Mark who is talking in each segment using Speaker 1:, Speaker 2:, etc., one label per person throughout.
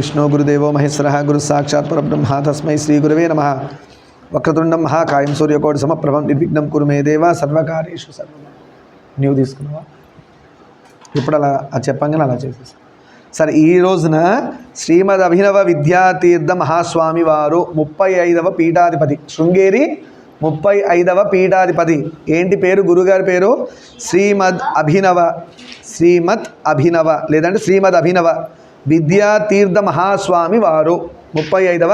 Speaker 1: విష్ణు గురుదేవో మహేశ్వర గురు సాక్షాత్ పరబ్రహ్మ తస్మై శ్రీ గురువే నమ వక్రతుండం మహాకాయం సూర్యకోటి సమప్రభం నిర్విఘ్నం కురు మే దేవా సర్వకార్యేషు సర్వం నీవు తీసుకున్నావా ఇప్పుడు అలా చెప్పంగానే అలా చేసేసా సరే ఈ రోజున శ్రీమద్ అభినవ విద్యాతీర్థ మహాస్వామి వారు ముప్పై ఐదవ పీఠాధిపతి శృంగేరి ముప్పై ఐదవ పీఠాధిపతి ఏంటి పేరు గురుగారి పేరు శ్రీమద్ అభినవ శ్రీమద్ అభినవ లేదంటే శ్రీమద్ అభినవ విద్యాతీర్థ మహాస్వామి వారు ముప్పై ఐదవ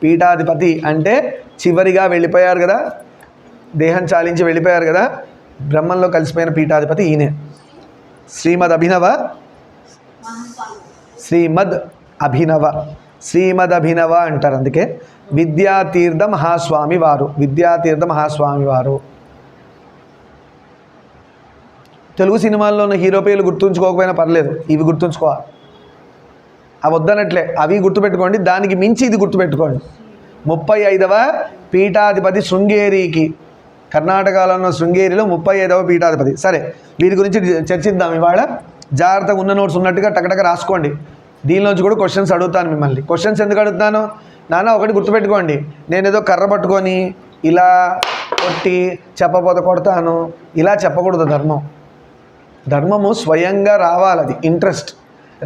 Speaker 1: పీఠాధిపతి అంటే చివరిగా వెళ్ళిపోయారు కదా దేహం చాలించి వెళ్ళిపోయారు కదా బ్రహ్మంలో కలిసిపోయిన పీఠాధిపతి ఈయనే శ్రీమద్ అభినవ శ్రీమద్ అభినవ శ్రీమద్ అభినవ అంటారు అందుకే విద్యాతీర్థ మహాస్వామి వారు విద్యాతీర్థ మహాస్వామి వారు తెలుగు సినిమాల్లో ఉన్న హీరో పేర్లు గుర్తుంచుకోకపోయినా పర్లేదు ఇవి గుర్తుంచుకోవాలి అవి వద్దనట్లే అవి గుర్తుపెట్టుకోండి దానికి మించి ఇది గుర్తుపెట్టుకోండి ముప్పై ఐదవ పీఠాధిపతి శృంగేరికి కర్ణాటకలో ఉన్న శృంగేరిలో ముప్పై ఐదవ పీఠాధిపతి సరే వీరి గురించి చర్చిద్దాం ఇవాళ జాగ్రత్తగా ఉన్న నోట్స్ ఉన్నట్టుగా టకటక రాసుకోండి దీనిలోంచి కూడా క్వశ్చన్స్ అడుగుతాను మిమ్మల్ని క్వశ్చన్స్ ఎందుకు అడుగుతాను నాన్న ఒకటి గుర్తుపెట్టుకోండి నేను ఏదో కర్ర పట్టుకొని ఇలా కొట్టి చెప్పబోత కొడతాను ఇలా చెప్పకూడదు ధర్మం ధర్మము స్వయంగా రావాలి అది ఇంట్రెస్ట్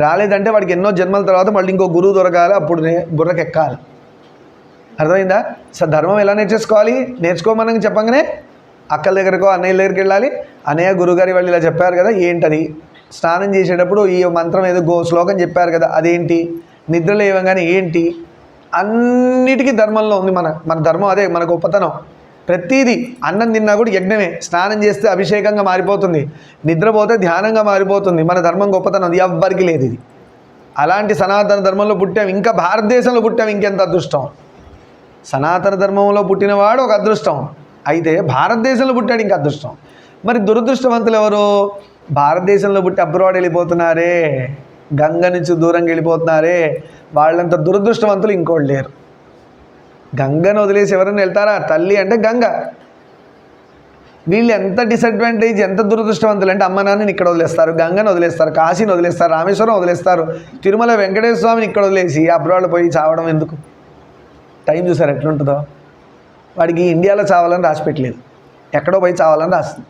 Speaker 1: రాలేదంటే వాడికి ఎన్నో జన్మల తర్వాత మళ్ళీ ఇంకో గురువు దొరకాలి అప్పుడు బుర్రకి ఎక్కాలి అర్థమైందా సార్ ధర్మం ఎలా నేర్చేసుకోవాలి నేర్చుకోమని చెప్పంగానే అక్కల దగ్గరకో అన్నయ్య దగ్గరికి వెళ్ళాలి అన్నయ్య గురుగారి వాళ్ళు ఇలా చెప్పారు కదా ఏంటది స్నానం చేసేటప్పుడు ఈ మంత్రం ఏదో గో శ్లోకం చెప్పారు కదా అదేంటి నిద్ర లేవంగానే ఏంటి అన్నిటికీ ధర్మంలో ఉంది మన మన ధర్మం అదే మన గొప్పతనం ప్రతీది అన్నం తిన్నా కూడా యజ్ఞమే స్నానం చేస్తే అభిషేకంగా మారిపోతుంది నిద్రపోతే ధ్యానంగా మారిపోతుంది మన ధర్మం గొప్పతనం అది ఎవ్వరికి లేదు ఇది అలాంటి సనాతన ధర్మంలో పుట్టాం ఇంకా భారతదేశంలో పుట్టాం ఇంకెంత అదృష్టం సనాతన ధర్మంలో పుట్టినవాడు ఒక అదృష్టం అయితే భారతదేశంలో పుట్టాడు ఇంకా అదృష్టం మరి దురదృష్టవంతులు ఎవరు భారతదేశంలో పుట్టి అబ్రాడ్ వెళ్ళిపోతున్నారే గంగ నుంచి దూరంగా వెళ్ళిపోతున్నారే వాళ్ళంత దురదృష్టవంతులు ఇంకోళ్ళు లేరు గంగను వదిలేసి ఎవరైనా వెళ్తారా తల్లి అంటే గంగ వీళ్ళు ఎంత డిసడ్వాంటేజ్ ఎంత దురదృష్టవంతులు అంటే అమ్మ నాన్నని ఇక్కడ వదిలేస్తారు గంగను వదిలేస్తారు కాశీని వదిలేస్తారు రామేశ్వరం వదిలేస్తారు తిరుమల వెంకటేశ్వర స్వామిని ఇక్కడ వదిలేసి అబ్రాడ్ పోయి చావడం ఎందుకు టైం చూసారు ఎట్లుంటుందో వాడికి ఇండియాలో చావాలని రాసి పెట్టలేదు ఎక్కడో పోయి చావాలని రాస్తుంది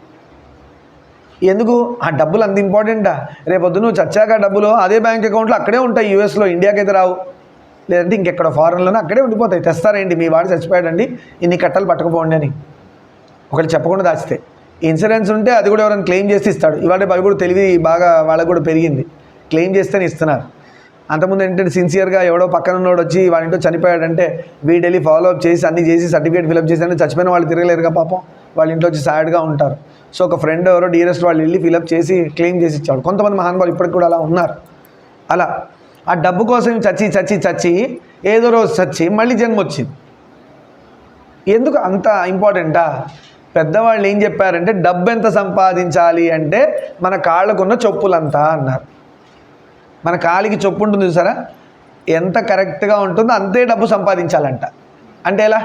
Speaker 1: ఎందుకు ఆ డబ్బులు అంత ఇంపార్టెంటా రేపొద్దు నువ్వు చచ్చాక డబ్బులు అదే బ్యాంక్ అకౌంట్లో అక్కడే ఉంటాయి యూఎస్లో ఇండియాకైతే రావు లేదంటే ఇంకెక్కడ ఫారెన్లోనే అక్కడే ఉండిపోతాయి తెస్తారండి మీ వాడు చచ్చిపోయాడండి ఇన్ని కట్టలు పట్టకపోండి అని ఒకటి చెప్పకుండా దాచితే ఇన్సూరెన్స్ ఉంటే అది కూడా ఎవరైనా క్లెయిమ్ చేస్తే ఇస్తాడు ఇవాళ అవి కూడా తెలివి బాగా వాళ్ళకు కూడా పెరిగింది క్లెయిమ్ చేస్తేనే ఇస్తున్నారు అంతకుముందు ఏంటంటే సిన్సియర్గా ఎవడో పక్కన ఉన్నోడు వచ్చి వాడింటో చనిపోయాడంటే వీడెళ్ళి ఫాలో అప్ చేసి అన్ని చేసి సర్టిఫికేట్ ఫిలప్ చేసి అంటే చచ్చిపోయిన వాళ్ళు తిరగలేరుగా పాపం వాళ్ళ ఇంట్లో వచ్చి సాడ్గా ఉంటారు సో ఒక ఫ్రెండ్ ఎవరో డీరెస్ట్ వాళ్ళు వెళ్ళి ఫిలప్ చేసి క్లెయిమ్ చేసి ఇచ్చాడు కొంతమంది మహానుభావులు ఇప్పటికి కూడా అలా ఉన్నారు అలా ఆ డబ్బు కోసం చచ్చి చచ్చి చచ్చి ఏదో రోజు చచ్చి మళ్ళీ జన్మ వచ్చింది ఎందుకు అంత ఇంపార్టెంటా పెద్దవాళ్ళు ఏం చెప్పారంటే డబ్బు ఎంత సంపాదించాలి అంటే మన కాళ్ళకున్న చొప్పులంతా అన్నారు మన కాలికి చొప్పు ఉంటుంది చూసారా ఎంత కరెక్ట్గా ఉంటుందో అంతే డబ్బు సంపాదించాలంట అంటే ఎలా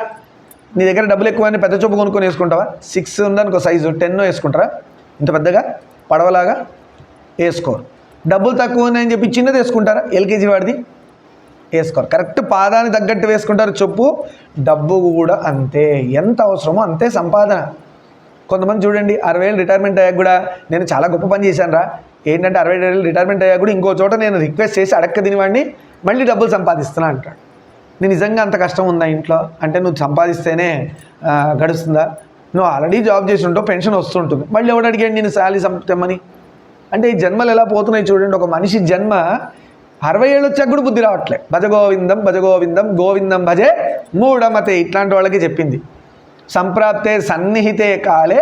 Speaker 1: నీ దగ్గర డబ్బులు ఎక్కువైనా పెద్ద చొప్పు కొనుక్కొని వేసుకుంటావా సిక్స్ ఉందనుకో సైజు టెన్ వేసుకుంటారా ఇంత పెద్దగా పడవలాగా వేసుకోరు డబ్బులు తక్కువ ఉన్నాయని చెప్పి చిన్నది వేసుకుంటారా ఎల్కేజీ వాడిది వేసుకోరు కరెక్ట్ పాదానికి తగ్గట్టు వేసుకుంటారు చెప్పు డబ్బు కూడా అంతే ఎంత అవసరమో అంతే సంపాదన కొంతమంది చూడండి అరవై వేలు రిటైర్మెంట్ అయ్యాక కూడా నేను చాలా గొప్ప పని చేశాను రా ఏంటంటే అరవై ఏళ్ళు రిటైర్మెంట్ అయ్యాక కూడా ఇంకో చోట నేను రిక్వెస్ట్ చేసి అడక్క తినేవాడిని మళ్ళీ డబ్బులు సంపాదిస్తున్నా అంటాడు నేను నిజంగా అంత కష్టం ఉందా ఇంట్లో అంటే నువ్వు సంపాదిస్తేనే గడుస్తుందా నువ్వు ఆల్రెడీ జాబ్ చేసి ఉంటావు పెన్షన్ వస్తుంటుంది మళ్ళీ ఎవడు అడిగాడు నేను శాలరీ సంపమని అంటే ఈ జన్మలు ఎలా పోతున్నాయి చూడండి ఒక మనిషి జన్మ అరవై ఏళ్ళు వచ్చాక కూడా బుద్ధి రావట్లే భజగోవిందం భజగోవిందం గోవిందం భజే మూఢమతే ఇట్లాంటి వాళ్ళకి చెప్పింది సంప్రాప్తే సన్నిహితే కాలే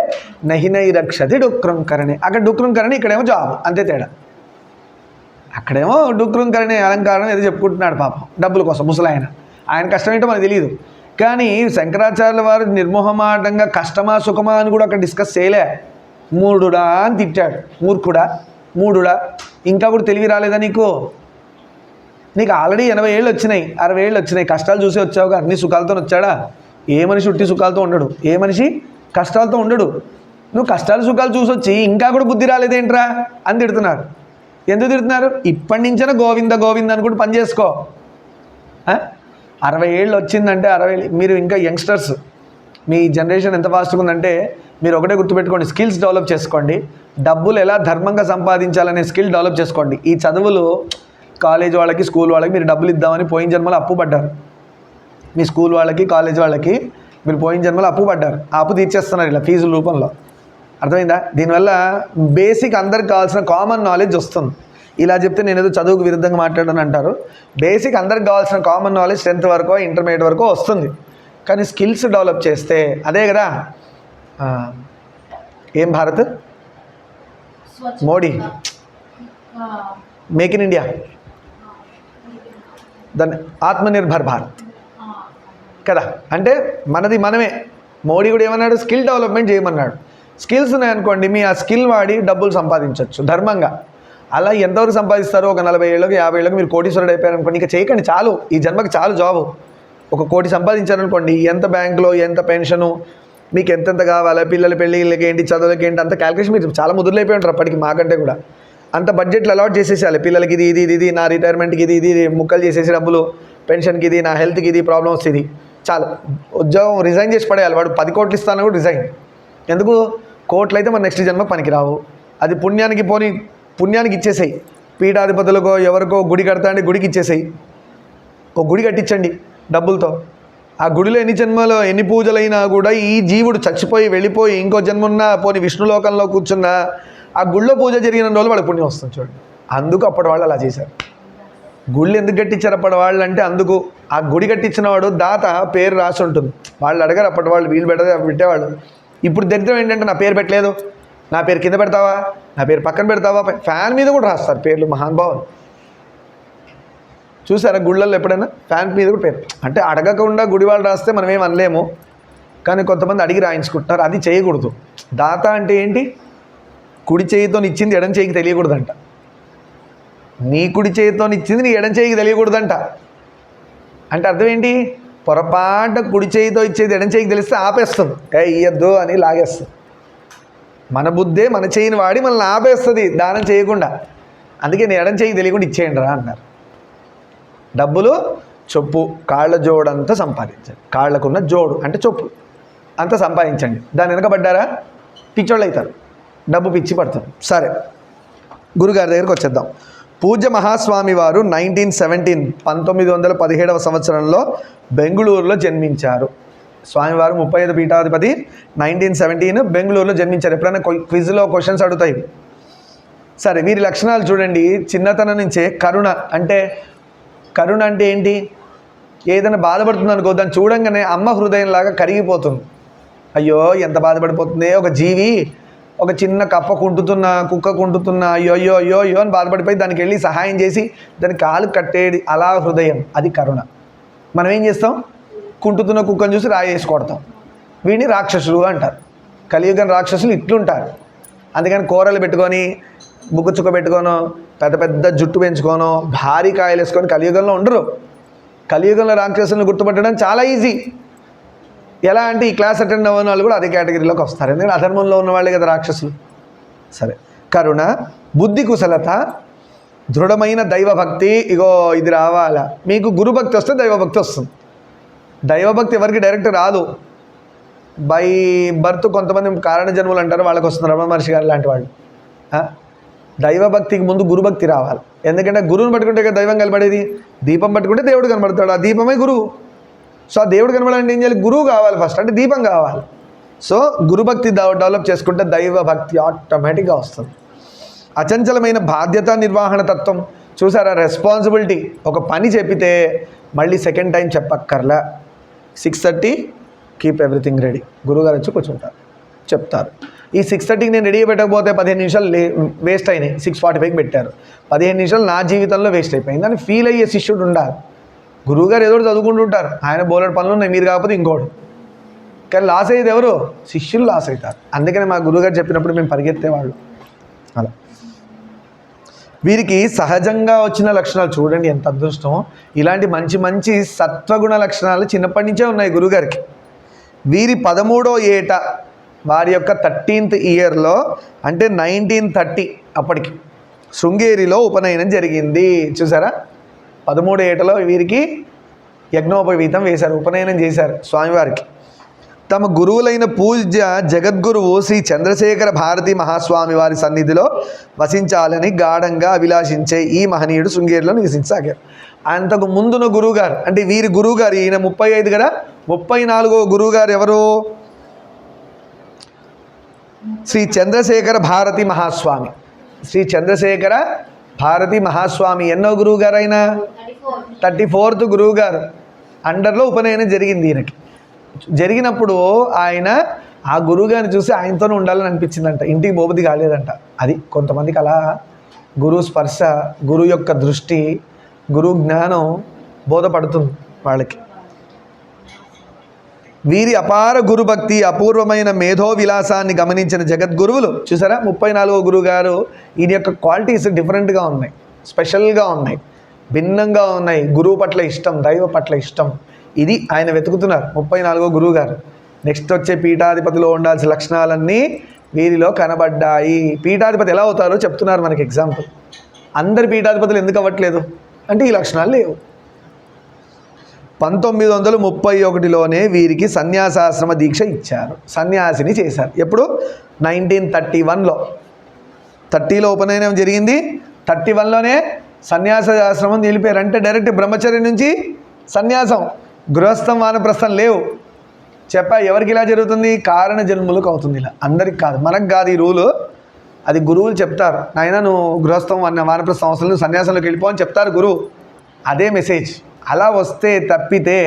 Speaker 1: నహినై రక్షతి డుక్రం కరణి అక్కడ డుక్రం ఇక్కడేమో జాబ్ అంతే తేడా అక్కడేమో డుక్రంకరణి కరణి అలంకారం ఏదో చెప్పుకుంటున్నాడు పాపం డబ్బుల కోసం ముసలాయన ఆయన కష్టం ఏంటో మనకు తెలియదు కానీ శంకరాచార్యుల వారు నిర్మోహమాటంగా కష్టమా సుఖమా అని కూడా అక్కడ డిస్కస్ చేయలే మూడుడా అని తిట్టాడు మూర్ఖుడా మూడుడా ఇంకా కూడా తెలివి రాలేదా నీకు నీకు ఆల్రెడీ ఎనభై ఏళ్ళు వచ్చినాయి అరవై ఏళ్ళు వచ్చినాయి కష్టాలు చూసి వచ్చావుగా అన్ని సుఖాలతో వచ్చాడా ఏ మనిషి ఉట్టి సుఖాలతో ఉండడు ఏ మనిషి కష్టాలతో ఉండడు నువ్వు కష్టాలు సుఖాలు చూసొచ్చి ఇంకా కూడా బుద్ధి రాలేదేంట్రా అని తిడుతున్నారు ఎందుకు తిడుతున్నారు ఇప్పటి నుంచైనా గోవింద గోవింద అనుకుంటూ పని చేసుకో అరవై ఏళ్ళు వచ్చిందంటే అరవై మీరు ఇంకా యంగ్స్టర్స్ మీ జనరేషన్ ఎంత ఫాస్ట్గా ఉందంటే మీరు ఒకటే గుర్తుపెట్టుకోండి స్కిల్స్ డెవలప్ చేసుకోండి డబ్బులు ఎలా ధర్మంగా సంపాదించాలనే స్కిల్ డెవలప్ చేసుకోండి ఈ చదువులు కాలేజ్ వాళ్ళకి స్కూల్ వాళ్ళకి మీరు డబ్బులు ఇద్దామని పోయిన జన్మలో అప్పు పడ్డారు మీ స్కూల్ వాళ్ళకి కాలేజ్ వాళ్ళకి మీరు పోయిన జన్మలో అప్పు పడ్డారు ఆ అప్పు తీర్చేస్తున్నారు ఇలా ఫీజుల రూపంలో అర్థమైందా దీనివల్ల బేసిక్ అందరికి కావాల్సిన కామన్ నాలెడ్జ్ వస్తుంది ఇలా చెప్తే నేను ఏదో చదువుకు విరుద్ధంగా మాట్లాడను అంటారు బేసిక్ అందరికి కావాల్సిన కామన్ నాలెడ్జ్ టెన్త్ వరకు ఇంటర్మీడియట్ వరకు వస్తుంది కానీ స్కిల్స్ డెవలప్ చేస్తే అదే కదా ఏం Bharat Modi make in India దాన్ని ఆత్మనిర్భర్ భారత్ కదా అంటే మనది మనమే మోడీ కూడా ఏమన్నాడు స్కిల్ డెవలప్మెంట్ చేయమన్నాడు స్కిల్స్ ఉన్నాయనుకోండి మీ ఆ స్కిల్ వాడి డబ్బులు సంపాదించవచ్చు ధర్మంగా అలా ఎంతవరకు సంపాదిస్తారో ఒక నలభై ఏళ్ళకి యాభై ఏళ్ళకి మీరు కోటీశ్వరుడు అయిపోయారు అనుకోండి ఇంకా చేయకండి చాలు ఈ జన్మకి చాలు జాబు ఒక కోటి సంపాదించారనుకోండి ఎంత బ్యాంకులో ఎంత పెన్షను మీకు ఎంతెంత కావాలి పిల్లల పెళ్ళిళ్ళకి ఏంటి చదువులకి ఏంటి అంత క్యాలిక్యులేషన్ మీరు చాలా ముదురులైపోయి ఉంటారు అప్పటికి మాకంటే కూడా అంత బడ్జెట్లు అలాట్ చేసేసేయాలి పిల్లలకి ఇది ఇది ఇది నా రిటైర్మెంట్కి ఇది ఇది ముక్కలు చేసేసి డబ్బులు పెన్షన్కి ఇది నా హెల్త్కి ఇది ప్రాబ్లమ్స్ ఇది చాలు ఉద్యోగం రిజైన్ చేసి పడేయాలి వాడు పది కోట్లు ఇస్తాను కూడా రిజైన్ ఎందుకు కోట్లు అయితే మన నెక్స్ట్ జన్మ పనికి రావు అది పుణ్యానికి పోని పుణ్యానికి ఇచ్చేసేయి పీఠాధిపతులకో ఎవరికో గుడి కడతా అంటే గుడికి ఇచ్చేసేయి ఒక గుడి కట్టించండి డబ్బులతో ఆ గుడిలో ఎన్ని జన్మలో ఎన్ని పూజలైనా కూడా ఈ జీవుడు చచ్చిపోయి వెళ్ళిపోయి ఇంకో జన్మన్నా పోని విష్ణులోకంలో కూర్చున్నా ఆ గుళ్ళో పూజ జరిగిన రోజులు వాళ్ళ పుణ్యం వస్తుంది చూడండి అందుకు అప్పటి వాళ్ళు అలా చేశారు గుళ్ళు ఎందుకు కట్టించారు అప్పటి వాళ్ళు అంటే అందుకు ఆ గుడి కట్టించిన వాడు దాత పేరు రాసి ఉంటుంది వాళ్ళు అడగారు అప్పటి వాళ్ళు వీళ్ళు పెట్టదే పెట్టేవాళ్ళు ఇప్పుడు దరిద్రం ఏంటంటే నా పేరు పెట్టలేదు నా పేరు కింద పెడతావా నా పేరు పక్కన పెడతావా ఫ్యాన్ మీద కూడా రాస్తారు పేర్లు మహానుభావులు చూసారా గుళ్ళల్లో ఎప్పుడైనా ఫ్యాన్ మీద కూడా పేరు అంటే అడగకుండా గుడివాళ్ళు రాస్తే మనం ఏం అనలేము కానీ కొంతమంది అడిగి రాయించుకుంటున్నారు అది చేయకూడదు దాత అంటే ఏంటి కుడి చేయితో ఇచ్చింది ఎడం చేయికి తెలియకూడదంట నీ కుడి చేయితో ఇచ్చింది నీ ఎడం చేయికి తెలియకూడదంట అంటే అర్థం ఏంటి పొరపాట కుడి చేయితో ఇచ్చేది ఎడం చేయికి తెలిస్తే ఆపేస్తుంది ఏ ఇయ్యద్దు అని లాగేస్తుంది మన బుద్ధే మన చేయిని వాడి మనల్ని ఆపేస్తుంది దానం చేయకుండా అందుకే నేను ఎడం చేయి తెలియకుండా ఇచ్చేయండి రా అన్నారు డబ్బులు చొప్పు కాళ్ళ జోడంతా సంపాదించండి కాళ్ళకున్న జోడు అంటే చొప్పు అంత సంపాదించండి దాని వెనకబడ్డారా పిచ్చోళ్ళు అవుతారు డబ్బు పిచ్చి పడుతుంది సరే గురుగారి దగ్గరికి వచ్చేద్దాం పూజ్య మహాస్వామి వారు నైన్టీన్ సెవెంటీన్ పంతొమ్మిది వందల పదిహేడవ సంవత్సరంలో బెంగళూరులో జన్మించారు స్వామివారు ముప్పై ఐదు పీఠాధిపతి నైన్టీన్ సెవెంటీన్ బెంగళూరులో జన్మించారు ఎప్పుడైనా క్విజ్లో క్వశ్చన్స్ అడుగుతాయి సరే వీరి లక్షణాలు చూడండి చిన్నతనం నుంచే కరుణ అంటే కరుణ అంటే ఏంటి ఏదైనా బాధపడుతుంది అనుకో దాన్ని చూడంగానే అమ్మ హృదయంలాగా కరిగిపోతుంది అయ్యో ఎంత బాధపడిపోతుంది ఒక జీవి ఒక చిన్న కప్ప కుంటుతున్నా కుక్క కుంటుతున్నా అయ్యో అయ్యో అయ్యో అయ్యో అని బాధపడిపోయి దానికి వెళ్ళి సహాయం చేసి దాని కాలు కట్టేది అలా హృదయం అది కరుణ మనం ఏం చేస్తాం కుంటుతున్న కుక్కను చూసి రాయేసి కొడతాం వీడిని రాక్షసులు అంటారు కలియుగం రాక్షసులు ఇట్లుంటారు అందుకని కూరలు పెట్టుకొని ముగ్గు పెట్టుకోను పెద్ద పెద్ద జుట్టు పెంచుకోను భారీ కాయలు వేసుకొని కలియుగంలో ఉండరు కలియుగంలో రాక్షసులను గుర్తుపట్టడం చాలా ఈజీ ఎలా అంటే ఈ క్లాస్ అటెండ్ అవ్వని వాళ్ళు కూడా అదే కేటగిరీలోకి వస్తారు ఎందుకంటే అధర్మంలో ఉన్న వాళ్ళే కదా రాక్షసులు సరే కరుణ బుద్ధి కుశలత దృఢమైన దైవభక్తి ఇగో ఇది రావాలా మీకు గురుభక్తి వస్తే దైవభక్తి వస్తుంది దైవభక్తి ఎవరికి డైరెక్ట్ రాదు బై బర్త్ కొంతమంది కారణ జన్ములు అంటారు వాళ్ళకి వస్తుంది రమణ మహర్షి గారు లాంటి వాళ్ళు దైవభక్తికి ముందు గురుభక్తి రావాలి ఎందుకంటే గురువుని పట్టుకుంటే కదా దైవం కనబడేది దీపం పట్టుకుంటే దేవుడు కనబడతాడు ఆ దీపమే గురువు సో ఆ దేవుడు కనబడాలంటే ఏం చేయాలి గురువు కావాలి ఫస్ట్ అంటే దీపం కావాలి సో గురుభక్తి డెవలప్ చేసుకుంటే దైవ భక్తి ఆటోమేటిక్గా వస్తుంది అచంచలమైన బాధ్యత నిర్వహణ తత్వం చూసారా రెస్పాన్సిబిలిటీ ఒక పని చెప్పితే మళ్ళీ సెకండ్ టైం చెప్పక్కర్లా six thirty keep everything ready గురువుగారు వచ్చి కూర్చుంటారు చెప్తారు ఈ సిక్స్ థర్టీకి నేను రెడీ పెట్టకపోతే పదిహేను నిమిషాలు వేస్ట్ అయినాయి సిక్స్ ఫార్టీ ఫైవ్కి పెట్టారు పదిహేను నిమిషాలు నా జీవితంలో వేస్ట్ అయిపోయింది అని ఫీల్ అయ్యే శిష్యుడు ఉండాలి గురువుగారు ఏదో ఉంటారు ఆయన బోలెడ్ పనులు ఉన్నాయి మీరు కాకపోతే ఇంకోటి కానీ లాస్ అయ్యేది ఎవరు శిష్యులు లాస్ అవుతారు అందుకని మా గురువుగారు చెప్పినప్పుడు మేము పరిగెత్తేవాళ్ళు అలా వీరికి సహజంగా వచ్చిన లక్షణాలు చూడండి ఎంత అదృష్టం ఇలాంటి మంచి మంచి సత్వగుణ లక్షణాలు చిన్నప్పటి నుంచే ఉన్నాయి గురుగారికి వీరి పదమూడో ఏట వారి యొక్క థర్టీన్త్ ఇయర్లో అంటే నైన్టీన్ థర్టీ అప్పటికి శృంగేరిలో ఉపనయనం జరిగింది చూసారా పదమూడు ఏటలో వీరికి యజ్ఞోపవీతం వేశారు ఉపనయనం చేశారు స్వామివారికి తమ గురువులైన పూజ్య జగద్గురువు శ్రీ చంద్రశేఖర భారతి మహాస్వామి వారి సన్నిధిలో వసించాలని గాఢంగా అభిలాషించే ఈ మహనీయుడు శృంగేరిలో నివసించసాగారు అంతకు ముందున గురువుగారు అంటే వీరి గురువుగారు ఈయన ముప్పై ఐదు కదా ముప్పై నాలుగో గురువుగారు ఎవరు శ్రీ చంద్రశేఖర భారతి మహాస్వామి శ్రీ చంద్రశేఖర భారతి మహాస్వామి ఎన్నో గురువు గారు ఆయన థర్టీ ఫోర్త్ గురువు గారు అండర్లో ఉపనయనం జరిగింది ఈయనకి జరిగినప్పుడు ఆయన ఆ గురువుగారిని చూసి ఆయనతోనే ఉండాలని అనిపించిందంట ఇంటికి మోబది కాలేదంట అది కొంతమందికి అలా గురువు స్పర్శ గురువు యొక్క దృష్టి గురువు జ్ఞానం బోధపడుతుంది వాళ్ళకి వీరి అపార గురుభక్తి అపూర్వమైన మేధో విలాసాన్ని గమనించిన జగద్గురువులు చూసారా ముప్పై నాలుగో గురువు గారు ఈయన యొక్క క్వాలిటీస్ డిఫరెంట్గా ఉన్నాయి స్పెషల్గా ఉన్నాయి భిన్నంగా ఉన్నాయి గురువు పట్ల ఇష్టం దైవ పట్ల ఇష్టం ఇది ఆయన వెతుకుతున్నారు ముప్పై నాలుగో గురువు గారు నెక్స్ట్ వచ్చే పీఠాధిపతిలో ఉండాల్సిన లక్షణాలన్నీ వీరిలో కనబడ్డాయి పీఠాధిపతి ఎలా అవుతారో చెప్తున్నారు మనకి ఎగ్జాంపుల్ అందరి పీఠాధిపతులు ఎందుకు అవ్వట్లేదు అంటే ఈ లక్షణాలు లేవు పంతొమ్మిది వందల ముప్పై ఒకటిలోనే వీరికి సన్యాసాశ్రమ దీక్ష ఇచ్చారు సన్యాసిని చేశారు ఎప్పుడు నైన్టీన్ థర్టీ వన్లో థర్టీలో ఉపనయనం జరిగింది థర్టీ వన్లోనే సన్యాసాశ్రమం నిలిపారు అంటే డైరెక్ట్ బ్రహ్మచర్య నుంచి సన్యాసం గృహస్థం వానప్రస్థం లేవు చెప్పా ఎవరికి ఇలా జరుగుతుంది కారణ జన్ములకు అవుతుంది ఇలా అందరికి కాదు మనకు కాదు ఈ రూలు అది గురువులు చెప్తారు నాయన నువ్వు గృహస్థం అన్న వానప్రస్థం అవసరం నువ్వు సన్యాసంలోకి వెళ్ళిపోవని చెప్తారు గురువు అదే మెసేజ్ అలా వస్తే తప్పితే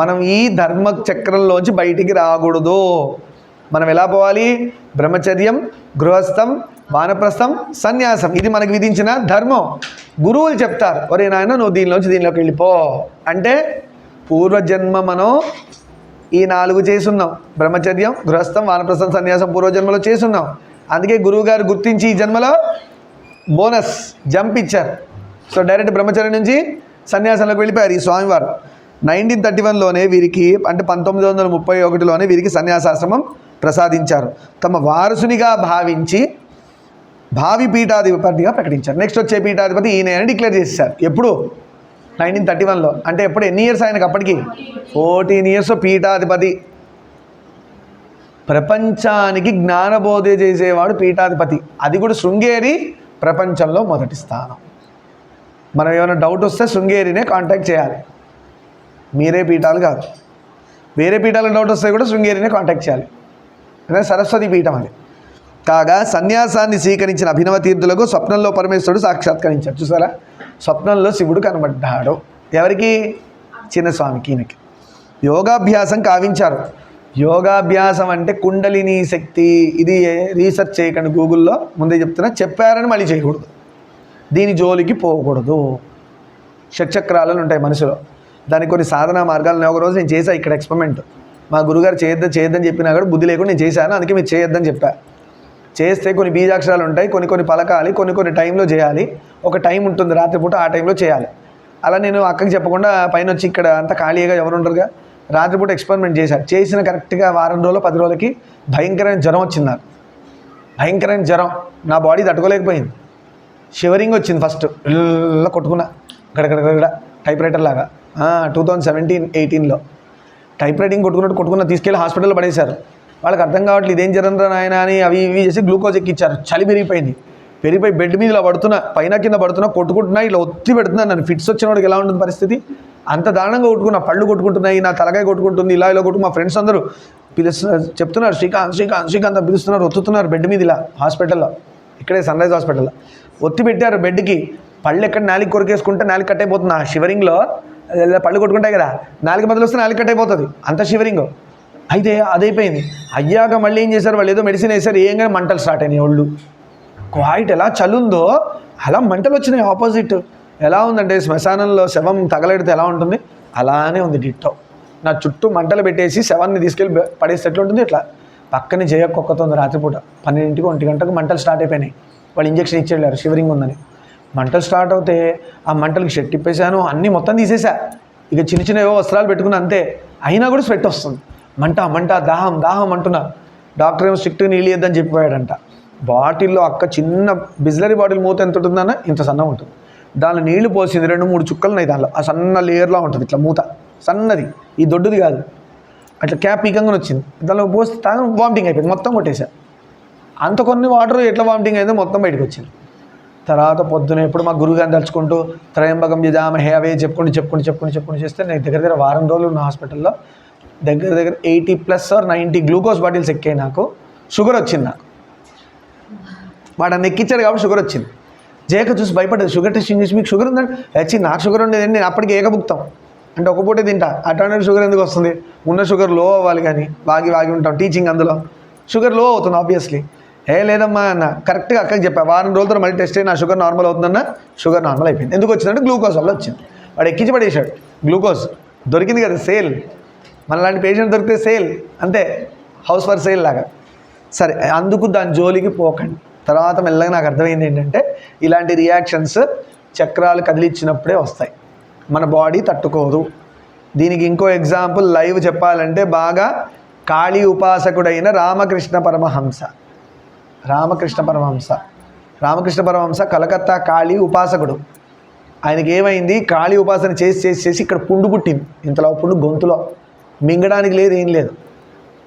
Speaker 1: మనం ఈ ధర్మ చక్రంలోంచి బయటికి రాకూడదు మనం ఎలా పోవాలి బ్రహ్మచర్యం గృహస్థం వానప్రస్థం సన్యాసం ఇది మనకు విధించిన ధర్మం గురువులు చెప్తారు ఒరే నాయన నువ్వు దీనిలోంచి దీనిలోకి వెళ్ళిపో అంటే పూర్వజన్మ మనం ఈ నాలుగు చేసున్నాం బ్రహ్మచర్యం గృహస్థం వానప్రస్థం సన్యాసం పూర్వజన్మలో చేసున్నాం అందుకే గురువుగారు గుర్తించి ఈ జన్మలో బోనస్ జంప్ ఇచ్చారు సో డైరెక్ట్ బ్రహ్మచర్యం నుంచి సన్యాసంలోకి వెళ్ళిపోయారు ఈ స్వామివారు నైన్టీన్ థర్టీ వన్లోనే వీరికి అంటే పంతొమ్మిది వందల ముప్పై ఒకటిలోనే వీరికి సన్యాసాశ్రమం ప్రసాదించారు తమ వారసునిగా భావించి భావి పీఠాధిపతిగా ప్రకటించారు నెక్స్ట్ వచ్చే పీఠాధిపతి ఈయన డిక్లేర్ చేశారు ఎప్పుడు నైన్టీన్ థర్టీ వన్లో అంటే ఎప్పుడు ఎన్ని ఇయర్స్ ఆయనకు అప్పటికి ఫోర్టీన్ ఇయర్స్ పీఠాధిపతి ప్రపంచానికి జ్ఞానబోధ చేసేవాడు పీఠాధిపతి అది కూడా శృంగేరి ప్రపంచంలో మొదటి స్థానం మనం ఏమైనా డౌట్ వస్తే శృంగేరినే కాంటాక్ట్ చేయాలి మీరే పీఠాలు కాదు వేరే పీఠాలు డౌట్ వస్తే కూడా శృంగేరినే కాంటాక్ట్ చేయాలి అదే సరస్వతి పీఠం అది కాగా సన్యాసాన్ని స్వీకరించిన అభినవ తీర్థులకు స్వప్నంలో పరమేశ్వరుడు సాక్షాత్కరించాడు చూసారా స్వప్నంలో శివుడు కనబడ్డాడు ఎవరికి చిన్న స్వామికి ఈయనకి యోగాభ్యాసం కావించారు యోగాభ్యాసం అంటే కుండలిని శక్తి ఇది రీసెర్చ్ చేయకండి గూగుల్లో ముందే చెప్తున్నా చెప్పారని మళ్ళీ చేయకూడదు దీని జోలికి పోకూడదు షట్చక్రాలను ఉంటాయి మనసులో దానికి కొన్ని సాధన మార్గాలను ఒక రోజు నేను చేశాను ఇక్కడ ఎక్స్పెరిమెంట్ మా గురుగారు చేయొద్దు చేయొద్దని చెప్పినా కూడా బుద్ధి లేకుండా నేను చేశాను అందుకే మీరు చేయొద్దని చెప్పా చేస్తే కొన్ని బీజాక్షరాలు ఉంటాయి కొన్ని కొన్ని పలకాలి కొన్ని కొన్ని టైంలో చేయాలి ఒక టైం ఉంటుంది రాత్రిపూట ఆ టైంలో చేయాలి అలా నేను అక్కకి చెప్పకుండా పైన వచ్చి ఇక్కడ అంత ఖాళీగా ఎవరు ఉండరుగా రాత్రిపూట ఎక్స్పెరిమెంట్ చేశాను చేసిన కరెక్ట్గా వారం రోజులు పది రోజులకి భయంకరమైన జ్వరం వచ్చింది నాకు భయంకరమైన జ్వరం నా బాడీ తట్టుకోలేకపోయింది షివరింగ్ వచ్చింది ఫస్ట్ ఇలా కొట్టుకున్నా గడగడగడ టైప్ రైటర్ లాగా టూ థౌజండ్ సెవెంటీన్ ఎయిటీన్లో టైప్ రైటింగ్ కొట్టుకున్నట్టు కొట్టుకున్న తీసుకెళ్ళి హాస్పిటల్లో పడేశారు వాళ్ళకి అర్థం కావట్లేదు ఇదేం జరగరా నాయన అని అవి ఇవి చేసి గ్లూకోజ్ ఎక్కిచ్చారు చలి పెరిగిపోయింది పెరిగిపోయి బెడ్ మీద ఇలా పడుతున్నా పైన కింద పడుతున్నా కొట్టుకుంటున్నా ఇలా ఒత్తి పెడుతున్నా నన్ను ఫిట్స్ వచ్చిన వాడికి ఎలా ఉంటుంది పరిస్థితి అంత దారుణంగా కొట్టుకున్నా పళ్ళు కొట్టుకుంటున్నాయి నా తలకాయ కొట్టుకుంటుంది ఇలా ఇలా కొట్టుకు మా ఫ్రెండ్స్ అందరూ పిలుస్తున్నారు చెప్తున్నారు శ్రీకాంత్ శ్రీకాంత్ శ్రీకాంత్ పిలుస్తున్నారు ఒత్తుతున్నారు బెడ్ మీద ఇలా హాస్పిటల్లో ఇక్కడే సన్ రైజ్ హాస్పిటల్లో ఒత్తి పెట్టారు బెడ్కి పళ్ళు ఎక్కడ నాలుగు కొరికేసుకుంటే నాలుగు కట్ అయిపోతుంది ఆ షివరింగ్లో పళ్ళు కొట్టుకుంటాయి కదా నాలుగు మధ్యలో వస్తే నాలుగు కట్ అయిపోతుంది అంత షివరింగ్ అయితే అదైపోయింది అయ్యాక మళ్ళీ ఏం చేశారు వాళ్ళు ఏదో మెడిసిన్ వేశారు ఏం కానీ మంటలు స్టార్ట్ అయినాయి ఒళ్ళు క్వాయిట్ ఎలా చలుందో అలా మంటలు వచ్చినాయి ఆపోజిట్ ఎలా ఉందంటే శ్మశానంలో శవం తగలెడితే ఎలా ఉంటుంది అలానే ఉంది డిట్టో నా చుట్టూ మంటలు పెట్టేసి శవాన్ని తీసుకెళ్ళి పడేసి ఎట్లా ఉంటుంది ఇట్లా పక్కనే ఉంది రాత్రిపూట పన్నెండింటికి ఒంటి గంటకు మంటలు స్టార్ట్ అయిపోయినాయి వాళ్ళు ఇంజక్షన్ ఇచ్చేళ్ళారు షివరింగ్ ఉందని మంటలు స్టార్ట్ అవుతే ఆ మంటలకు షెట్ ఇప్పేశాను అన్నీ మొత్తం తీసేసా ఇక చిన్న చిన్న ఏవో వస్త్రాలు పెట్టుకుని అంతే అయినా కూడా స్వెట్ వస్తుంది మంట మంట దాహం దాహం అంటున్నా డాక్టర్ ఏమో స్ట్రిక్ట్ నీళ్ళు ఇద్దని చెప్పిపోయాడంట బాటిల్లో అక్క చిన్న బిజ్లరీ బాటిల్ మూత ఎంత ఉంటుందన్న ఇంత సన్నగా ఉంటుంది దానిలో నీళ్లు పోసింది రెండు మూడు చుక్కలు ఉన్నాయి దానిలో ఆ సన్న లేయర్లో ఉంటుంది ఇట్లా మూత సన్నది ఈ దొడ్డుది కాదు అట్లా క్యాప్ ఈకంగా వచ్చింది దానిలో పోస్తే తాగ వామిటింగ్ అయిపోయింది మొత్తం కొట్టేశారు అంత కొన్ని వాటర్ ఎట్లా వామిటింగ్ అయిందో మొత్తం బయటకు వచ్చింది తర్వాత పొద్దున ఎప్పుడు మా గురుగారిని తలుచుకుంటూ త్రయంబకం జిదామహే అవే చెప్పుకుంటూ చెప్పుకుంటూ చెప్పుకుంటూ చెప్పుకుంటూ చేస్తే నేను దగ్గర దగ్గర వారం రోజులు ఉన్న హాస్పిటల్లో దగ్గర దగ్గర eighty plus or ninety glucose bottles ఎక్కాయి నాకు షుగర్ వచ్చింది నాకు వాడు అన్న ఎక్కించాడు కాబట్టి షుగర్ వచ్చింది జయక చూసి భయపడ్డది షుగర్ టెస్టింగ్ చేసి మీకు షుగర్ ఉందండి వచ్చి నాకు షుగర్ ఉండేదండి నేను అప్పటికి ఏకభుక్తం అంటే ఒక పూటే తింటా అటువంటి షుగర్ ఎందుకు వస్తుంది ఉన్న షుగర్ లో అవ్వాలి కానీ వాగి వాగి ఉంటాం టీచింగ్ అందులో షుగర్ లో అవుతుంది ఆబ్వియస్లీ ఏ లేదమ్మా అన్న కరెక్ట్గా అక్కకి చెప్పా వారం తర్వాత మళ్ళీ టెస్ట్ అయ్యి నా షుగర్ నార్మల్ అవుతుందన్న షుగర్ నార్మల్ అయిపోయింది ఎందుకు వచ్చిందంటే గ్లూకోజ్ వల్ల వచ్చింది వాడు ఎక్కించి పడేశాడు గ్లూకోజ్ దొరికింది కదా సేల్ మనలాంటి పేషెంట్ దొరికితే సేల్ అంతే హౌస్ ఫర్ సేల్ లాగా సరే అందుకు దాని జోలికి పోకండి తర్వాత మెల్లగా నాకు అర్థమైంది ఏంటంటే ఇలాంటి రియాక్షన్స్ చక్రాలు కదిలిచ్చినప్పుడే వస్తాయి మన బాడీ తట్టుకోదు దీనికి ఇంకో ఎగ్జాంపుల్ లైవ్ చెప్పాలంటే బాగా కాళీ ఉపాసకుడైన రామకృష్ణ పరమహంస రామకృష్ణ పరమహంస రామకృష్ణ పరమహంస కలకత్తా కాళీ ఉపాసకుడు ఆయనకి ఏమైంది కాళీ ఉపాసన చేసి చేసి చేసి ఇక్కడ పుండు పుట్టింది ఇంతలో పుండు గొంతులో మింగడానికి లేదు ఏం లేదు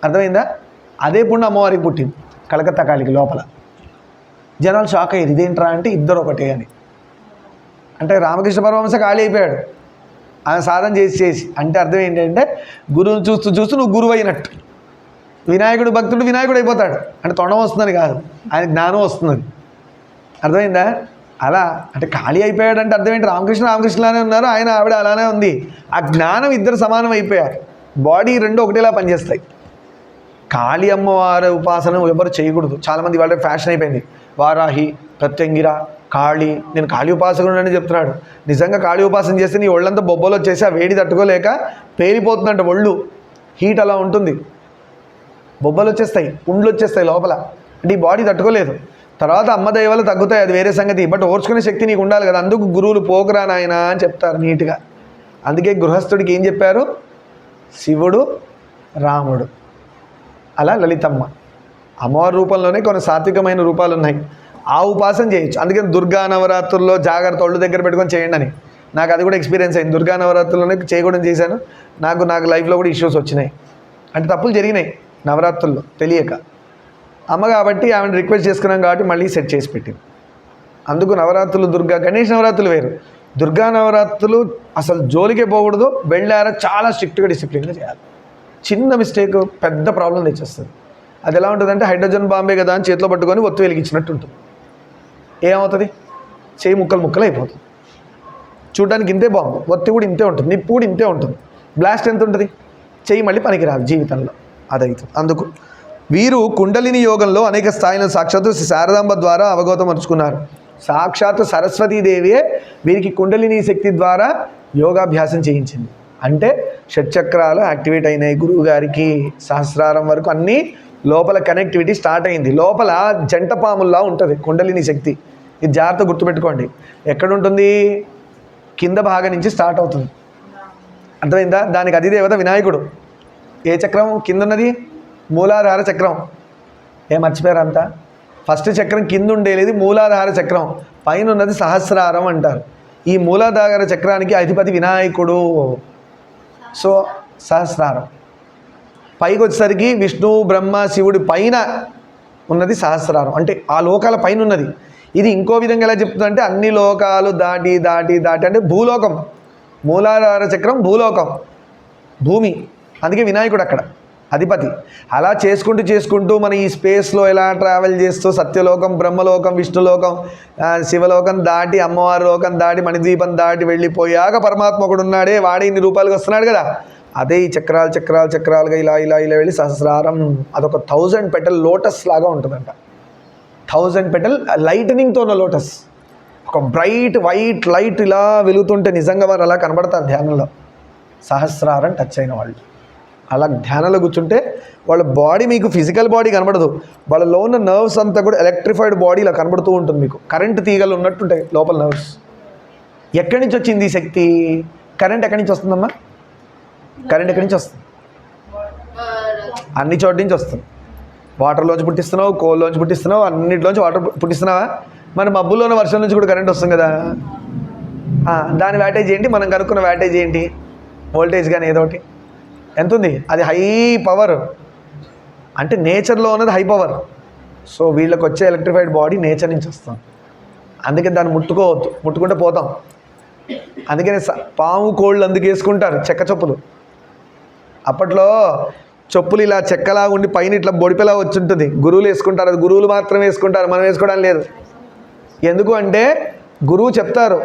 Speaker 1: అర్థమైందా అదే పుండు అమ్మవారికి పుట్టింది కలకత్తా కాళీకి లోపల జనాలు షాక్ అయ్యారు ఇదేంట్రా అంటే ఇద్దరు ఒకటే అని అంటే రామకృష్ణ పరమహంస ఖాళీ అయిపోయాడు ఆయన సాధన చేసి చేసి అంటే అర్థం ఏంటంటే గురువుని చూస్తూ చూస్తూ నువ్వు గురువు అయినట్టు వినాయకుడు భక్తుడు వినాయకుడు అయిపోతాడు అంటే తొండం వస్తుందని కాదు ఆయన జ్ఞానం వస్తుంది అర్థమైందా అలా అంటే ఖాళీ అయిపోయాడంటే అర్థం ఏంటి రామకృష్ణ రామకృష్ణలానే ఉన్నారు ఆయన ఆవిడ అలానే ఉంది ఆ జ్ఞానం ఇద్దరు సమానం అయిపోయారు బాడీ రెండు ఒకటేలా పనిచేస్తాయి కాళీ అమ్మవారి ఉపాసన ఎవరు చేయకూడదు చాలామంది వాళ్ళ ఫ్యాషన్ అయిపోయింది వారాహి ప్రత్యంగిర కాళీ నేను కాళీ ఉపాసకుడు అని చెప్తున్నాడు నిజంగా కాళీ ఉపాసన చేస్తే నీ ఒళ్ళంతా బొబ్బలు వచ్చేసి ఆ వేడి తట్టుకోలేక పేలిపోతుందంట ఒళ్ళు హీట్ అలా ఉంటుంది బొబ్బలు వచ్చేస్తాయి పుండ్లు వచ్చేస్తాయి లోపల అంటే ఈ బాడీ తట్టుకోలేదు తర్వాత అమ్మ దయవల్ల తగ్గుతాయి అది వేరే సంగతి బట్ ఓర్చుకునే శక్తి నీకు ఉండాలి కదా అందుకు గురువులు పోకరా నాయన అని చెప్తారు నీట్గా అందుకే గృహస్థుడికి ఏం చెప్పారు శివుడు రాముడు అలా లలితమ్మ అమ్మవారి రూపంలోనే కొన్ని సాత్వికమైన రూపాలు ఉన్నాయి ఆ ఉపాసన చేయొచ్చు అందుకని దుర్గా నవరాత్రుల్లో జాగ్రత్త ఒళ్ళు దగ్గర పెట్టుకొని చేయండి అని నాకు అది కూడా ఎక్స్పీరియన్స్ అయింది దుర్గా నవరాత్రుల్లోనే చేయకూడదు చేశాను నాకు నాకు లైఫ్లో కూడా ఇష్యూస్ వచ్చినాయి అంటే తప్పులు జరిగినాయి నవరాత్రుల్లో తెలియక అమ్మ కాబట్టి ఆమెను రిక్వెస్ట్ చేసుకున్నాం కాబట్టి మళ్ళీ సెట్ చేసి పెట్టింది అందుకు నవరాత్రులు దుర్గా గణేష్ నవరాత్రులు వేరు దుర్గా నవరాత్రులు అసలు జోలికే పోకూడదు వెళ్ళారా చాలా స్ట్రిక్ట్గా డిసిప్లిన్గా చేయాలి చిన్న మిస్టేక్ పెద్ద ప్రాబ్లం తెచ్చేస్తుంది అది ఎలా ఉంటుందంటే హైడ్రోజన్ బాంబే కదా అని చేతిలో పట్టుకొని ఒత్తు వెలిగించినట్టు ఉంటుంది ఏమవుతుంది చేయి ముక్కలు ముక్కలు అయిపోతుంది చూడడానికి ఇంతే బాగుంది ఒత్తి కూడా ఇంతే ఉంటుంది నిప్పు కూడా ఇంతే ఉంటుంది బ్లాస్ట్ ఎంత ఉంటుంది చేయి మళ్ళీ పనికిరాదు జీవితంలో అదైతే అందుకు వీరు కుండలిని యోగంలో అనేక స్థాయిలను సాక్షాత్తు శారదాంబ ద్వారా అవగతమరుచుకున్నారు సాక్షాత్తు సరస్వతీదేవియే వీరికి కుండలిని శక్తి ద్వారా యోగాభ్యాసం చేయించింది అంటే షట్చక్రాలు యాక్టివేట్ అయినాయి గురువు గారికి సహస్రారం వరకు అన్నీ లోపల కనెక్టివిటీ స్టార్ట్ అయింది లోపల జంట పాముల్లా ఉంటుంది కుండలిని శక్తి ఇది జాగ్రత్త గుర్తుపెట్టుకోండి ఎక్కడుంటుంది కింద భాగం నుంచి స్టార్ట్ అవుతుంది అర్థమైందా దానికి అధిదేవత వినాయకుడు ఏ చక్రం కింద ఉన్నది మూలాధార చక్రం ఏ మర్చిపోయారు అంతా ఫస్ట్ చక్రం కింద ఉండేది మూలాధార చక్రం పైన ఉన్నది సహస్రారం అంటారు ఈ మూలాధార చక్రానికి అధిపతి వినాయకుడు సో సహస్రారం పైకి వచ్చేసరికి విష్ణు బ్రహ్మ శివుడి పైన ఉన్నది సహస్రారం అంటే ఆ లోకాల పైన ఉన్నది ఇది ఇంకో విధంగా ఎలా చెప్తుందంటే అన్ని లోకాలు దాటి దాటి దాటి అంటే భూలోకం మూలాధార చక్రం భూలోకం భూమి అందుకే వినాయకుడు అక్కడ అధిపతి అలా చేసుకుంటూ చేసుకుంటూ మన ఈ స్పేస్లో ఎలా ట్రావెల్ చేస్తూ సత్యలోకం బ్రహ్మలోకం విష్ణులోకం శివలోకం దాటి అమ్మవారి లోకం దాటి మణిద్వీపం దాటి వెళ్ళిపోయాక పరమాత్మ ఒకడు ఉన్నాడే వాడే ఇన్ని రూపాయలకు వస్తున్నాడు కదా అదే ఈ చక్రాలు చక్రాలు చక్రాలుగా ఇలా ఇలా ఇలా వెళ్ళి సహస్రారం అదొక థౌజండ్ పెటల్ లోటస్ లాగా ఉంటుందంట థౌజండ్ పెటల్ లైటనింగ్తో ఉన్న లోటస్ ఒక బ్రైట్ వైట్ లైట్ ఇలా వెలుగుతుంటే నిజంగా వారు అలా కనబడతారు ధ్యానంలో సహస్రారం టచ్ అయిన వాళ్ళు అలా ధ్యానంలో కూర్చుంటే వాళ్ళ బాడీ మీకు ఫిజికల్ బాడీ కనబడదు వాళ్ళలో ఉన్న నర్వ్స్ అంతా కూడా ఎలక్ట్రిఫైడ్ బాడీ ఇలా కనబడుతూ ఉంటుంది మీకు కరెంట్ తీగలు ఉన్నట్టుంటాయి లోపల నర్వ్స్ ఎక్కడి నుంచి వచ్చింది ఈ శక్తి కరెంట్ ఎక్కడి నుంచి వస్తుందమ్మా కరెంట్ ఎక్కడి నుంచి వస్తుంది అన్ని చోట్ల నుంచి వస్తుంది వాటర్లోంచి పుట్టిస్తున్నావు కోల్లోంచి పుట్టిస్తున్నావు అన్నిటిలోంచి వాటర్ పుట్టిస్తున్నావా మన మబ్బుల్లో ఉన్న వర్షం నుంచి కూడా కరెంట్ వస్తుంది కదా దాని వ్యాటేజ్ ఏంటి మనం కనుక్కున్న వ్యాటేజ్ ఏంటి వోల్టేజ్ కానీ ఏదో ఒకటి ఎంత ఉంది అది హై పవర్ అంటే నేచర్లో ఉన్నది హై పవర్ సో వీళ్ళకి వచ్చే ఎలక్ట్రిఫైడ్ బాడీ నేచర్ నుంచి వస్తాం అందుకే దాన్ని ముట్టుకోవద్దు ముట్టుకుంటే పోతాం అందుకనే పాము కోళ్ళు అందుకు వేసుకుంటారు చెక్క చొప్పులు అప్పట్లో చెప్పులు ఇలా చెక్కలా ఉండి పైన ఇట్లా బొడిపెలా వచ్చి ఉంటుంది గురువులు వేసుకుంటారు అది గురువులు మాత్రమే వేసుకుంటారు మనం వేసుకోవడం లేదు ఎందుకు అంటే గురువు చెప్తారు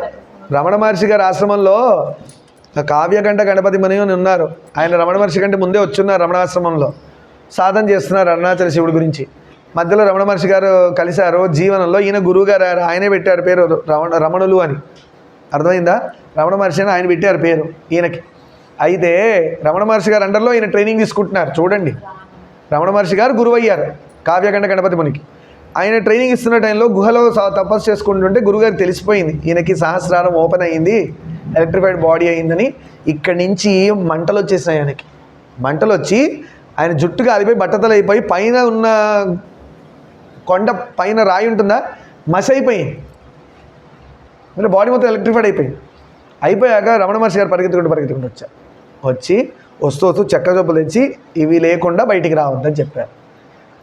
Speaker 1: రమణ మహర్షి గారి ఆశ్రమంలో కావ్యకంఠ గణపతి ముని అని ఉన్నారు ఆయన రమణ మహర్షి కంటే ముందే వచ్చున్నారు రమణాశ్రమంలో సాధన చేస్తున్నారు అరుణాచల శివుడి గురించి మధ్యలో రమణ మహర్షి గారు కలిశారు జీవనంలో ఈయన గురువు గారు ఆయనే పెట్టారు పేరు రమణ రమణులు అని అర్థమైందా రమణ మహర్షి అని ఆయన పెట్టారు పేరు ఈయనకి అయితే రమణ మహర్షి గారు అండర్లో ఈయన ట్రైనింగ్ తీసుకుంటున్నారు చూడండి రమణ మహర్షి గారు గురువు అయ్యారు కావ్యకండ గణపతి మునికి ఆయన ట్రైనింగ్ ఇస్తున్న టైంలో గుహలో తపస్సు చేసుకుంటుంటే గురుగారు తెలిసిపోయింది ఈయనకి సహస్రారం ఓపెన్ అయ్యింది ఎలక్ట్రిఫైడ్ బాడీ అయిందని ఇక్కడి నుంచి మంటలు వచ్చేసినాయి ఆయనకి మంటలు వచ్చి ఆయన జుట్టు కాలిపోయి బట్టతలు అయిపోయి పైన ఉన్న కొండ పైన రాయి ఉంటుందా మసి అయిపోయింది అంటే బాడీ మొత్తం ఎలక్ట్రిఫైడ్ అయిపోయింది అయిపోయాక రమణ మహర్షి గారు పరిగెత్తుకుంటూ పరిగెత్తుకుంటూ వచ్చా వచ్చి వస్తూ వస్తూ చెక్క చొప్పులు తెచ్చి ఇవి లేకుండా బయటికి రావద్దని చెప్పారు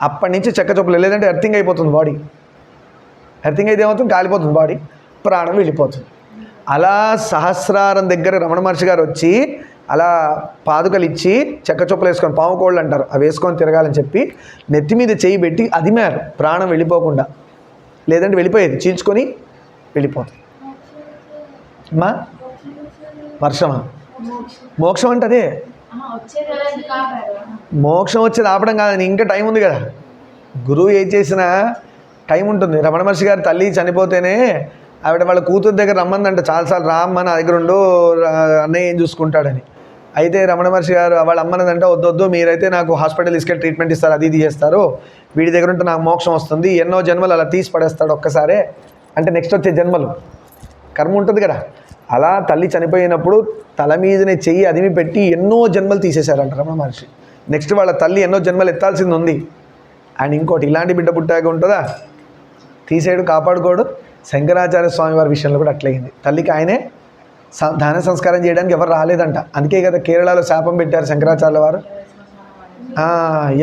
Speaker 1: అప్పటి నుంచి చెక్క చొప్పులు లేదంటే ఎర్థింగ్ అయిపోతుంది బాడీ ఎర్థింగ్ అయితే ఏమవుతుంది కాలిపోతుంది బాడీ ప్రాణం వెళ్ళిపోతుంది అలా సహస్రారం దగ్గర రమణ మహర్షి గారు వచ్చి అలా పాదుకలు ఇచ్చి చెక్క చొప్పలు వేసుకొని పాము కోళ్ళు అంటారు అవి వేసుకొని తిరగాలని చెప్పి నెత్తి మీద చేయి పెట్టి అదిమారు ప్రాణం వెళ్ళిపోకుండా లేదంటే వెళ్ళిపోయేది చీల్చుకొని వెళ్ళిపోతుంది మా వర్షమా మోక్షం అంటే అదే మోక్షం వచ్చేది ఆపడం కాదని ఇంకా టైం ఉంది కదా గురువు ఏం చేసినా టైం ఉంటుంది రమణ మహర్షి గారు తల్లి చనిపోతేనే ఆవిడ వాళ్ళ కూతురు దగ్గర రమ్మందంట చాలాసార్లు రామ్మ నా దగ్గర ఉండు అన్నయ్య ఏం చూసుకుంటాడని అయితే రమణ మహర్షి గారు వాళ్ళ అమ్మనదంటే వద్దొద్దు మీరైతే నాకు హాస్పిటల్ తీసుకెళ్ళి ట్రీట్మెంట్ ఇస్తారు అది ఇది చేస్తారు వీడి దగ్గర ఉంటే నాకు మోక్షం వస్తుంది ఎన్నో జన్మలు అలా తీసి పడేస్తాడు ఒక్కసారే అంటే నెక్స్ట్ వచ్చే జన్మలు కర్మ ఉంటుంది కదా అలా తల్లి చనిపోయినప్పుడు తల మీదనే చెయ్యి అదిమి పెట్టి ఎన్నో జన్మలు తీసేశారంట రమణ మహర్షి నెక్స్ట్ వాళ్ళ తల్లి ఎన్నో జన్మలు ఎత్తాల్సింది ఉంది అండ్ ఇంకోటి ఇలాంటి బిడ్డ పుట్టాక ఉంటుందా తీసేయడు కాపాడుకోడు శంకరాచార్య స్వామి వారి విషయంలో కూడా అట్లయింది తల్లికి ఆయనే దాన సంస్కారం చేయడానికి ఎవరు రాలేదంట అందుకే కదా కేరళలో శాపం పెట్టారు శంకరాచార్య వారు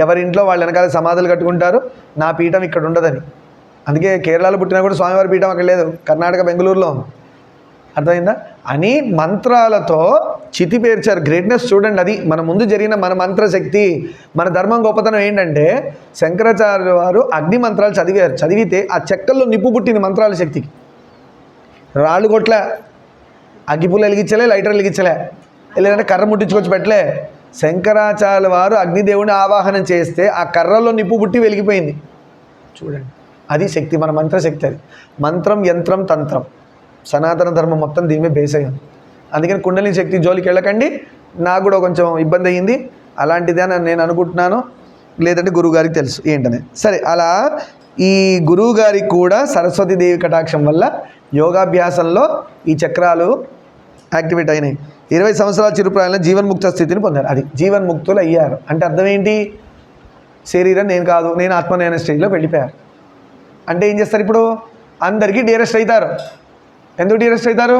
Speaker 1: ఎవరింట్లో వాళ్ళు వెనకాల సమాధులు కట్టుకుంటారు నా పీఠం ఇక్కడ ఉండదని అందుకే కేరళలో పుట్టినా కూడా స్వామివారి పీఠం అక్కడ లేదు కర్ణాటక బెంగళూరులో అర్థమైందా అని మంత్రాలతో చితి పేర్చారు గ్రేట్నెస్ చూడండి అది మన ముందు జరిగిన మన మంత్రశక్తి మన ధర్మం గొప్పతనం ఏంటంటే శంకరాచార్య వారు అగ్ని మంత్రాలు చదివారు చదివితే ఆ చెక్కల్లో నిప్పు పుట్టింది మంత్రాల శక్తికి రాళ్ళు కొట్ల అగ్గిపూలు వెలిగించలే లైటర్ వెలిగించలే లేదంటే కర్ర ముట్టించుకొచ్చి పెట్టలే శంకరాచార్య వారు అగ్నిదేవుని ఆవాహనం చేస్తే ఆ కర్రలో నిప్పు పుట్టి వెలిగిపోయింది చూడండి అది శక్తి మన మంత్రశక్తి అది మంత్రం యంత్రం తంత్రం సనాతన ధర్మం మొత్తం దీని మీద బేస్ అయ్యింది అందుకని కుండలిని శక్తి జోలికి వెళ్ళకండి నాకు కూడా కొంచెం ఇబ్బంది అయ్యింది అలాంటిదే అని నేను అనుకుంటున్నాను లేదంటే గురువుగారికి తెలుసు ఏంటనే సరే అలా ఈ గురువుగారికి కూడా సరస్వతి దేవి కటాక్షం వల్ల యోగాభ్యాసంలో ఈ చక్రాలు యాక్టివేట్ అయినాయి ఇరవై సంవత్సరాల చిరుప్రాయంలో జీవన్ముక్త స్థితిని పొందారు అది జీవన్ముక్తులు అయ్యారు అంటే అర్థం ఏంటి శరీరం నేను కాదు నేను ఆత్మనయన స్టేజ్లో వెళ్ళిపోయారు అంటే ఏం చేస్తారు ఇప్పుడు అందరికీ డేరెస్ట్ అవుతారు ఎందుకు డిరెస్ట్ అవుతారు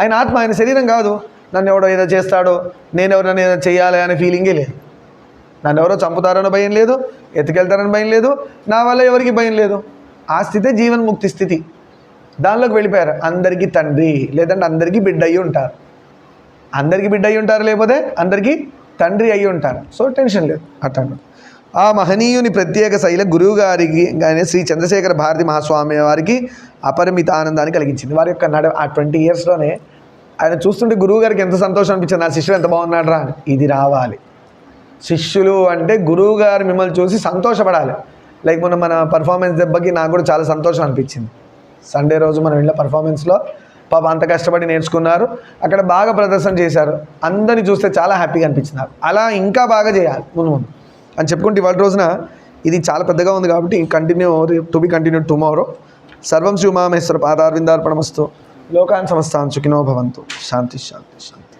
Speaker 1: ఆయన ఆత్మ ఆయన శరీరం కాదు నన్ను ఎవడో ఏదో చేస్తాడో నేను ఎవరు నన్ను ఏదో చేయాలి అనే ఫీలింగే లేదు నన్ను ఎవరో చంపుతారని భయం లేదు ఎత్తుకెళ్తారని భయం లేదు నా వల్ల ఎవరికి భయం లేదు ఆ స్థితే జీవన్ముక్తి స్థితి దానిలోకి వెళ్ళిపోయారు అందరికీ తండ్రి లేదంటే అందరికీ బిడ్డ అయ్యి ఉంటారు అందరికీ బిడ్డ అయ్యి ఉంటారు లేకపోతే అందరికీ తండ్రి అయ్యి ఉంటారు సో టెన్షన్ లేదు అట్లా ఆ మహనీయుని ప్రత్యేక శైల గురువుగారికి కానీ శ్రీ చంద్రశేఖర భారతి మహాస్వామి వారికి అపరిమిత ఆనందాన్ని కలిగించింది వారి యొక్క నడ ఆ ట్వంటీ ఇయర్స్లోనే ఆయన చూస్తుంటే గురువు గారికి ఎంత సంతోషం అనిపించింది నా శిష్యుడు ఎంత బాగున్నాడు రా ఇది రావాలి శిష్యులు అంటే గురువు గారు మిమ్మల్ని చూసి సంతోషపడాలి లైక్ మనం మన పర్ఫార్మెన్స్ దెబ్బకి నాకు కూడా చాలా సంతోషం అనిపించింది సండే రోజు మనం వెళ్ళిన పర్ఫార్మెన్స్లో పాప అంత కష్టపడి నేర్చుకున్నారు అక్కడ బాగా ప్రదర్శన చేశారు అందరిని చూస్తే చాలా హ్యాపీగా అనిపించినారు అలా ఇంకా బాగా చేయాలి ముందు ముందు అని చెప్పుకుంటే ఇవాళ రోజున ఇది చాలా పెద్దగా ఉంది కాబట్టి continue to be continue tomorrow సర్వం శ్రీ మామేశ్వర పాదార్విందార్పణమస్తు లోకాన్ సమస్తాన్ సుఖినో భవంతు శాంతి శాంతి శాంతి